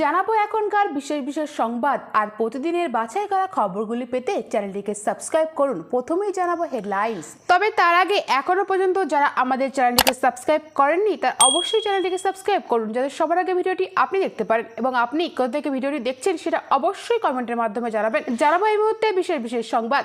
জানাব এখনকার বিশেষ বিশেষ সংবাদ আর প্রতিদিনের বাছাই করা খবরগুলি পেতে চ্যানেলটিকে সাবস্ক্রাইব করুন। প্রথমেই জানাব হেডলাইন্স। তবে তার আগে এখনও পর্যন্ত যারা আমাদের চ্যানেলটিকে সাবস্ক্রাইব করেননি, তার অবশ্যই চ্যানেলটিকে সাবস্ক্রাইব করুন যাতে সবার আগে ভিডিওটি আপনি দেখতে পারেন এবং আপনি কোথা থেকে ভিডিওটি দেখছেন সেটা অবশ্যই কমেন্টের মাধ্যমে জানাবেন। জানাব এই মুহূর্তে বিশেষ বিশেষ সংবাদ।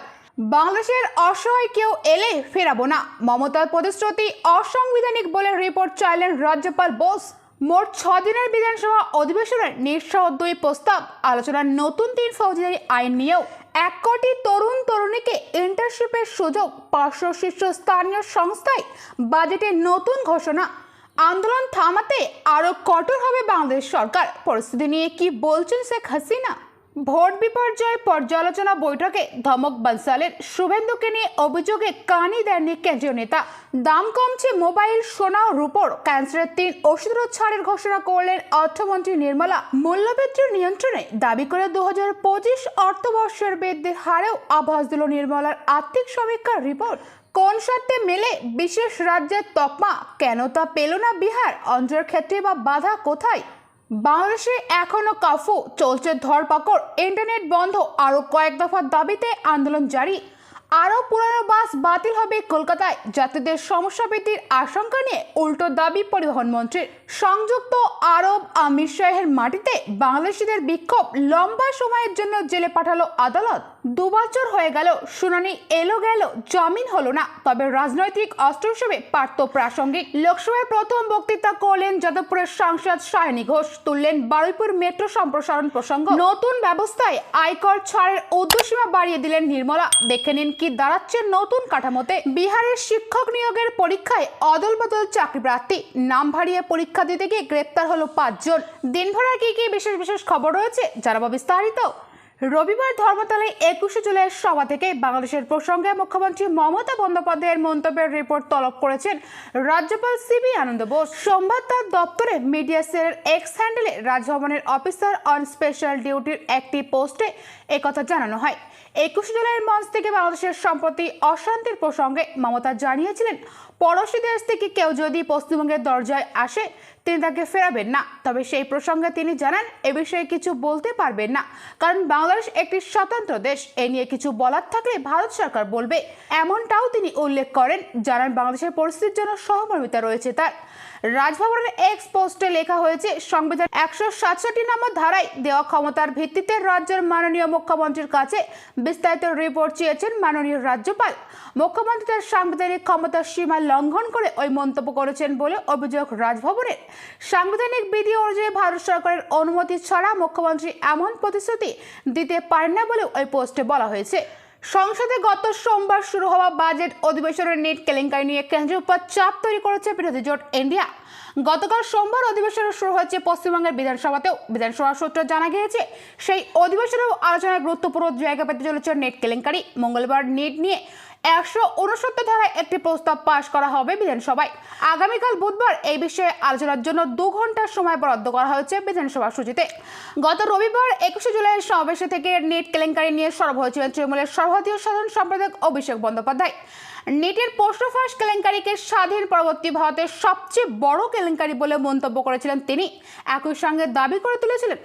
বাংলাদেশের অসহায় কেউ এলে ফেরাবো না। মমতার প্রতিশ্রুতি অসাংবিধানিক বলে রিপোর্ট চাইলেন রাজ্যপাল বোস। মোট ছ দিনের বিধানসভা অধিবেশনের নিঃসহ দুই প্রস্তাব, আলোচনার নতুন তিন ফৌজদারি আইন নিয়েও এক কোটি তরুণ তরুণীকে ইন্টার্নশিপের সুযোগ পার্শ্ব শীর্ষ স্থানীয় সংস্থায় বাজেটে নতুন ঘোষণা। আন্দোলন থামাতে আরও কঠোর হবে বাংলাদেশ সরকার। পরিস্থিতি নিয়ে কি বলছেন শেখ হাসিনা? ভোট বিপর্যয় পর্যালোচনা বৈঠকে ধমক বানসালের শুভেন্দুকে নিয়ে অভিযোগে কানি দেননি কেন্দ্রীয় নেতা। দাম কমছে মোবাইল, সোনা রূপর। ক্যান্সারের তিন ওষুধের ছাড়ের ঘোষণা করলেন অর্থমন্ত্রী নির্মলা। মূল্যবৃদ্ধির নিয়ন্ত্রণে দাবি করে দু হাজার পঁচিশ অর্থবর্ষের বৃদ্ধির হারেও আভাস দিল নির্মলার আর্থিক সমীক্ষার রিপোর্ট। কোন শর্তে মেলে বিশেষ রাজ্যের তকমা? কেন তা পেল না বিহার? অঞ্চলের ক্ষেত্রে বা বাধা কোথায়? বাংলাদেশে এখনও কাফু, চলছে ধরপাকড়, ইন্টারনেট বন্ধ, আরও কয়েক দফার দাবিতে আন্দোলন জারি। আরও পুরানো বাস বাতিল হবে কলকাতায়। যাত্রীদের সমস্যা বৃদ্ধির আশঙ্কা নিয়ে উল্টো দাবি পরিবহন মন্ত্রীর। সংযুক্ত আরব আমির শাহের মাটিতে বাংলাদেশিদের বিক্ষোভ লম্বা সময়ের জন্য জেলে পাঠালো আদালত। দু বছর হয়ে গেল, শুনানি এলো গেল, জামিন হলো না। তবে রাজনৈতিক অস্ত্র হিসেবে পার্থ প্রাসঙ্গিক। লোকসভায় প্রথম বক্তৃতা করলেন যাদবপুরের সাংসদ সায়নী ঘোষ। তুললেন বারুইপুর মেট্রো সম্প্রসারণ প্রসঙ্গ। নতুন ব্যবস্থায় আয়কর ছাড়ের ঊর্ধ্বসীমা বাড়িয়ে দিলেন নির্মলা। দেখে নিন কি দাঁড়াচ্ছে নতুন কাঠামোতে। বিহারের শিক্ষক নিয়োগের পরীক্ষায় অদল বদল চাকরি প্রার্থী নাম ভারিয়ে পরীক্ষা দিতে গিয়ে গ্রেপ্তার হলো পাঁচজন। দিনভর কি কি বিশেষ বিশেষ খবর রয়েছে জানাব বিস্তারিত। রবিবার ধর্মতলায় একুশে জুলাইয়ের সভা থেকে বাংলাদেশের প্রসঙ্গে মুখ্যমন্ত্রী মমতা বন্দ্যোপাধ্যায়ের মন্তব্যের রিপোর্ট তলব করেছেন রাজ্যপাল সিবি আনন্দ বোস। সোমবার তার দপ্তরে মিডিয়া সেলের এক্স হ্যান্ডেলে রাজভবনের অফিসার অন স্পেশাল ডিউটির একটি পোস্টে একথা জানানো হয়। একুশে জুলাইয়ের মঞ্চ থেকে বাংলাদেশের সম্প্রতি অশান্তির প্রসঙ্গে মমতা জানিয়েছিলেন পড়োশি দেশ থেকে কেউ যদি পশ্চিমবঙ্গের দরজায় আসে, তিনি তাকে ফেরাবেন না। তবে সেই প্রসঙ্গে তিনি জানান, এ বিষয়ে কিছু বলতে পারবেন না। কারণ বাংলাদেশ একটি স্বতন্ত্র দেশ, এ নিয়ে কিছু বলার থাকলে ভারত সরকার বলবে। এমনটাও তিনি উল্লেখ করেন, জানান বাংলাদেশের পরিস্থিতির জন্য সহমর্মিতা রয়েছে তার। রাজভবনের এক্স পোস্টে লেখা হয়েছে, সংবিধান একশো সাতষট্টি নম্বর ধারায় দেওয়া ক্ষমতার ভিত্তিতে রাজ্যের মাননীয় মুখ্যমন্ত্রীর কাছে বিস্তারিত রিপোর্ট চেয়েছেন মাননীয় রাজ্যপাল। মুখ্যমন্ত্রী তার সাংবিধানিক ক্ষমতার সীমা লঙ্ঘন করে ওই মন্তব্য করেছেন বলে অভিযোগ রাজভবনের। সাংবিধানিক বিধি অনুযায়ী ভারত সরকারের অনুমতি ছাড়া মুখ্যমন্ত্রী এমন প্রতিশ্রুতি দিতে পারেন না বলে ওই পোস্টে বলা হয়েছে। সংসদে গত সোমবার শুরু হওয়া বাজেট অধিবেশনের নেট কেলেঙ্কারি নিয়ে কেন্দ্রের উপর চাপ তৈরি করেছে বিরোধী জোট ইন্ডিয়া গতকাল সোমবার অধিবেশন শুরু হয়েছে পশ্চিমবঙ্গের বিধানসভাতেও। বিধানসভা সূত্রে জানা গিয়েছে, সেই অধিবেশনেও আলোচনায় গুরুত্বপূর্ণ জায়গা পেতে চলেছে নেট কেলেঙ্কারি। মঙ্গলবার নেট নিয়ে একশো উনসত্তর ধারায় একটি প্রস্তাব পাশ করা হবে বিধানসভায়। আগামীকাল বুধবার এই বিষয়ে আলোচনার জন্য দু ঘণ্টার সময় বরাদ্দ করা হয়েছে বিধানসভা সূচিতে। গত রবিবার একুশে জুলাইয়ের সমাবেশে থেকে নেট কেলেঙ্কারি নিয়ে সরব হয়েছিলেন তৃণমূলের সর্বভারতীয় সাধারণ সম্পাদক অভিষেক বন্দ্যোপাধ্যায়। নেটের পোস্ট ফাঁস কেলেঙ্কারিকে স্বাধীন পরবর্তী ভারতের সবচেয়ে বড় কেলেঙ্কারি বলে মন্তব্য করেছিলেন তিনি। একই সঙ্গে দাবি করে তুলেছিলেন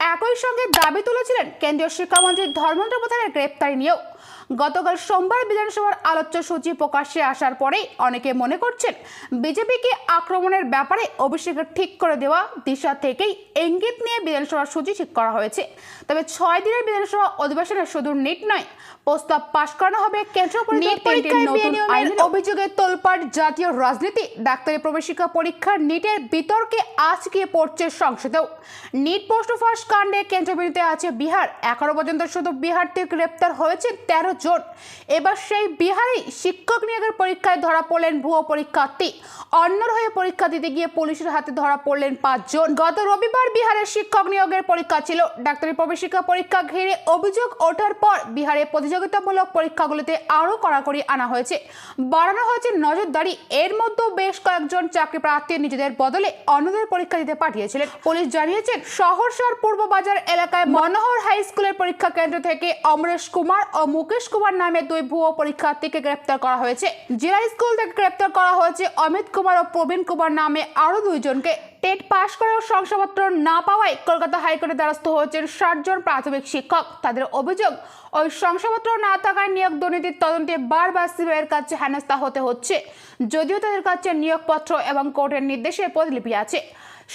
একই সঙ্গে দাবি তুলেছিলেন কেন্দ্রীয় শিক্ষামন্ত্রী ধর্মেন্দ্র প্রধানের গ্রেপ্তারি নিয়েও। গতকাল সোমবার বিধানসভার আলোচ্য সূচি প্রকাশ্যে আসার পরেই অনেকে মনে করছেন বিজেপিকে আক্রমণের ব্যাপারে অভিষেকের ঠিক করে দেওয়া দিশা থেকেই ইঙ্গিত নিয়ে বিধানসভার সূচি ঠিক করা হয়েছে। তবে ছয় দিনের বিধানসভা অধিবেশনে শুধু নিট নয় প্রস্তাব পাশ করানো হবে কেন্দ্র নিট পরীক্ষায় অভিযোগে তোলপাড় জাতীয় রাজনীতি ডাক্তারি প্রবেশিকা পরীক্ষার নিটের বিতর্কে আজ গিয়ে পড়ছে সংসদেও। নিট পোস্ট ফাঁস কাণ্ডে কেন্দ্রবিন্দুতে আছে বিহার। এখনও পর্যন্ত শুধু বিহার থেকে গ্রেপ্তার হয়েছে তেরো জন। এবার সেই বিহারেই শিক্ষক নিয়োগের পরীক্ষায় ধরা পড়লেন ভুয়ো পরীক্ষার্থী। অন্যর হয়ে পরীক্ষা দিতে গিয়ে পুলিশের হাতে ধরা পড়লেন পাঁচজন গত রবিবার বিহারের শিক্ষক নিয়োগের পরীক্ষা ছিল। ডাক্তারি প্রবেশিকা পরীক্ষা ঘিরে অভিযোগ ওঠার পর বিহারে প্রতিযোগিতামূলক পরীক্ষাগুলিতে আরও কড়াকড়ি আনা হয়েছে। বাড়ানো হয়েছে নজরদারি। এর মধ্যেও বেশ কয়েকজন চাকরি প্রার্থী নিজেদের বদলে অন্যদের পরীক্ষা দিতে পাঠিয়েছিলেন। পুলিশ জানিয়েছেন সহরসা উত্তর পূর্ব বাজার এলাকায় মনোহর হাই স্কুলের পরীক্ষা কেন্দ্র থেকে অমরেশ কুমার ও মুকেশ কুমার নামে দুই ভুয়ো পরীক্ষার্থীকে গ্রেপ্তার করা হয়েছে। জেলা স্কুল থেকে গ্রেপ্তার করা হয়েছে অমিত কুমার ও প্রবীণ কুমার নামে আরও দুইজনকে। টেট পাশ করেও শংসাপত্র না পাওয়ায় কলকাতা হাইকোর্টে দ্বারস্থ হয়েছেন ষাট জন প্রাথমিক শিক্ষক। তাদের অভিযোগ, ওই শংসাপত্র না থাকায় নিয়োগ দুর্নীতির তদন্তে বারবার সিবিআইয়ের কাছে হেনস্থা হতে হচ্ছে। যদিও তাদের কাছে নিয়োগপত্র এবং কোর্টের নির্দেশে প্রতিলিপি আছে।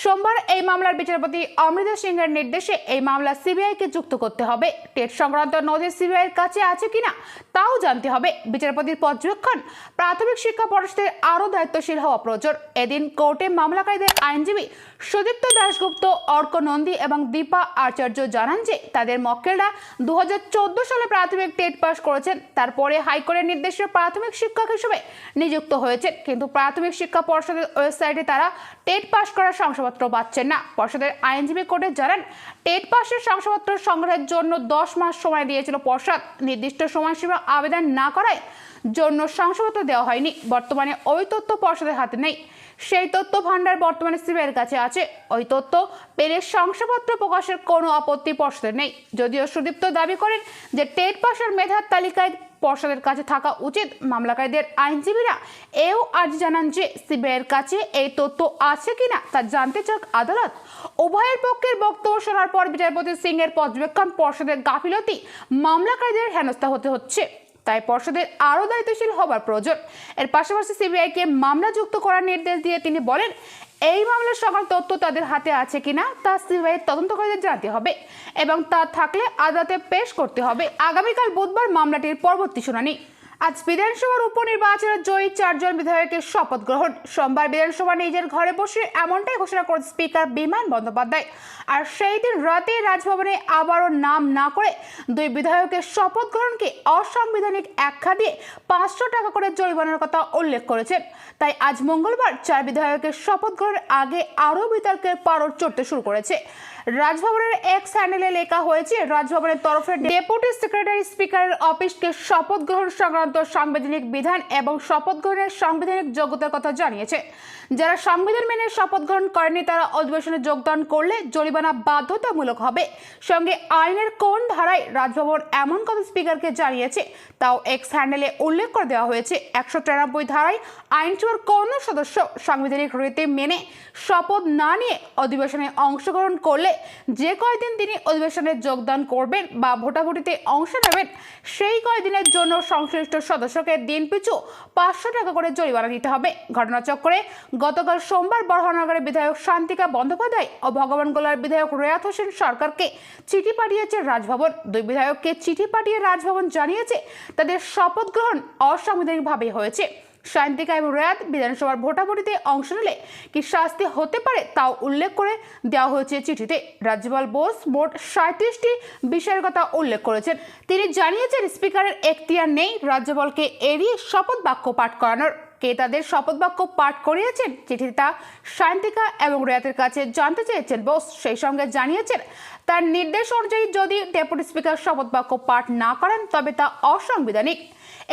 সোমবার এই মামলার বিচারপতি অমৃতা সিংহের নির্দেশে এই মামলা সিবিআইকে যুক্ত করতে হবে। টেট সংক্রান্ত নথি সিবিআইয়ের কাছে আছে কিনা তাও জানতে হবে। বিচারপতির পর্যবেক্ষণ, প্রাথমিক শিক্ষা পরিষদের আরও দায়িত্বশীল হওয়া প্রয়োজন। এদিন কোর্টে মামলাকারীদের আইনজীবী সুদীপ্ত দাশগুপ্ত, অর্ক নন্দী এবং দীপা আচার্য জানান যে তাদের মক্কেলরা দু সালে প্রাথমিক টেট পাস করেছেন। তারপরে হাইকোর্টের নির্দেশে প্রাথমিক শিক্ষক হিসেবে নিযুক্ত হয়েছেন। কিন্তু প্রাথমিক শিক্ষা পর্ষদের ওয়েবসাইটে তারা টেট পাস করার শংসাপত্র পাচ্ছেন না। পর্ষদের আইনজীবী কোর্টে জানান, টেট পাসের শংসাপত্র সংগ্রহের জন্য দশ মাস সময় দিয়েছিল পর্ষদ। নির্দিষ্ট সময়সীমা আবেদন না করায় জন্য শংসাপত্র দেওয়া হয়নি। বর্তমানে ওই তথ্য পর্ষদের হাতে নেই। সেই তথ্য ভান্ডার বর্তমানে সিবিআইয়ের কাছে আছে। ওই তথ্য পেলে শংসাপত্র প্রকাশের কোনো আপত্তি পর্ষদের নেই। যদিও সুদীপ্ত দাবি করেন যে টেট পাসের মেধার তালিকায় পর্ষদের কাছে থাকা উচিত মামলাকারীদের আইনজীবীরা। এও আজ জানান যে সিবিআইয়ের কাছে এই তথ্য আছে কিনা তা জানতে চাক আদালত। উভয়ের পক্ষের বক্তব্য শোনার পর বিচারপতি সিং এর পর্যবেক্ষণ পর্ষদের গাফিলতি মামলাকারীদের হেনস্থা হতে হচ্ছে। তাই পর্ষদের আরও দায়িত্বশীল হবার প্রয়োজন। এর পাশাপাশি সিবিআইকে মামলা যুক্ত করার নির্দেশ দিয়ে তিনি বলেন, এই মামলার সকল তথ্য তাদের হাতে আছে কিনা তা সিবিআই করে জানতে হবে এবং তা থাকলে আদালতে পেশ করতে হবে। আগামীকাল বুধবার মামলাটির পরবর্তী শুনানি। আজ বিধানসভার উপনির্বাচনে জয়ী চারজন বিধায়কের শপথ গ্রহণ। সোমবার বিধানসভা নিজের ঘরে বসে এমনটাই ঘোষণা করেন স্পিকার বিমান বন্দ্যোপাধ্যায়। আর সেই দিন রাতে রাজভবনে আবারও নাম না করে দুই বিধায়কের শপথ গ্রহণকে অসাংবিধানিক আখ্যা দিয়ে পাঁচশো টাকা করে জরিমানার কথা উল্লেখ করেছেন। তাই আজ মঙ্গলবার চার বিধায়কের শপথ গ্রহণের আগে আরও বিতর্কের পারদ চড়তে শুরু করেছে। রাজভবনের এক স্যান্ডেলে লেখা হয়েছে, রাজভবনের তরফে ডেপুটি সেক্রেটারি স্পিকারের অফিসকে শপথ গ্রহণ সংক্রান্ত সাংবিধানিক বিধান এবং শপথ গ্রহণের সাংবিধানিক যোগ্যতার কথা জানিয়েছে। যারা সংবিধান মেনে শপথ গ্রহণ করেনি তারা অধিবেশনে যোগদান করলে জরিমানা বাধ্যতামূলক হবে। সঙ্গে আইনের কোন ধারায় রাজভবন এমন কথা স্পিকারকে জানিয়েছে, তাও এক্স হ্যান্ডেলে উল্লেখ করে দেওয়া হয়েছে। একশো তিরানব্বই ধারায় আইনসভার কোনো সদস্য সাংবিধানিক রীতি মেনে শপথ না নিয়ে অধিবেশনে অংশগ্রহণ করলে যে কয়দিন তিনি অধিবেশনে যোগদান করবেন বা ভোটাভুটিতে অংশ নেবেন, সেই কয়দিনের জন্য সংশ্লিষ্ট সদস্যকে দিন পিছু পাঁচশো টাকা করে জরিমানা দিতে হবে। ঘটনাচক্রে গতকাল সোমবার বড়হনগরের বিধায়ক শান্তিকা বন্দ্যোপাধ্যায় ও ভগবান গোলার বিধায়ক রেয়াত হোসেন সরকারকে চিঠি পাঠিয়েছে রাজভবন। দুই বিধায়ককে চিঠি পাঠিয়ে রাজভবন জানিয়েছে, তাদের শপথ গ্রহণ অসাংবিধানিকভাবে হয়েছে। শান্তিকা এবং রেয়াত বিধানসভার ভোটাভুটিতে অংশ নিলে কি শাস্তি হতে পারে তাও উল্লেখ করে দেওয়া হয়েছে চিঠিতে। রাজ্যপাল বোস মোট সাঁত্রিশটি বিষয়ের কথা উল্লেখ করেছেন। তিনি জানিয়েছেন, স্পিকারের এখতিয়ার নেই, রাজ্যপালকে এড়িয়ে শপথ বাক্য পাঠ করানোর। কে তাদের শপথ বাক্য পাঠ করিয়েছেন চিঠিতে তা শান্তিকা এবং রেয়াতের কাছে জানতে চেয়েছেন বোস। সেই সঙ্গে জানিয়েছেন, তার নির্দেশ অনুযায়ী যদি ডেপুটি স্পিকার শপথ বাক্য পাঠ না করেন, তবে তা অসাংবিধানিক।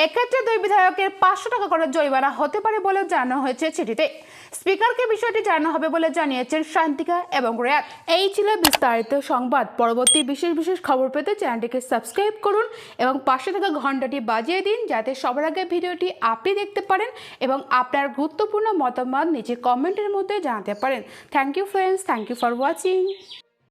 এক্ষেত্রে দুই বিধায়কের পাঁচশো টাকা করে জরিমানা হতে পারে বলেও জানানো হয়েছে চিঠিতে। স্পিকারকে বিষয়টি জানানো হবে বলে জানিয়েছেন শান্তিকা এবং রেয়াত। এই ছিল বিস্তারিত সংবাদ। পরবর্তী বিশেষ বিশেষ খবর পেতে চ্যানেলটিকে সাবস্ক্রাইব করুন এবং পাশে থাকা ঘন্টাটি বাজিয়ে দিন যাতে সবার আগে ভিডিওটি আপনি দেখতে পারেন এবং আপনার গুরুত্বপূর্ণ মতামত নিচে কমেন্টের মধ্যে জানাতে পারেন। Thank you friends thank you for watching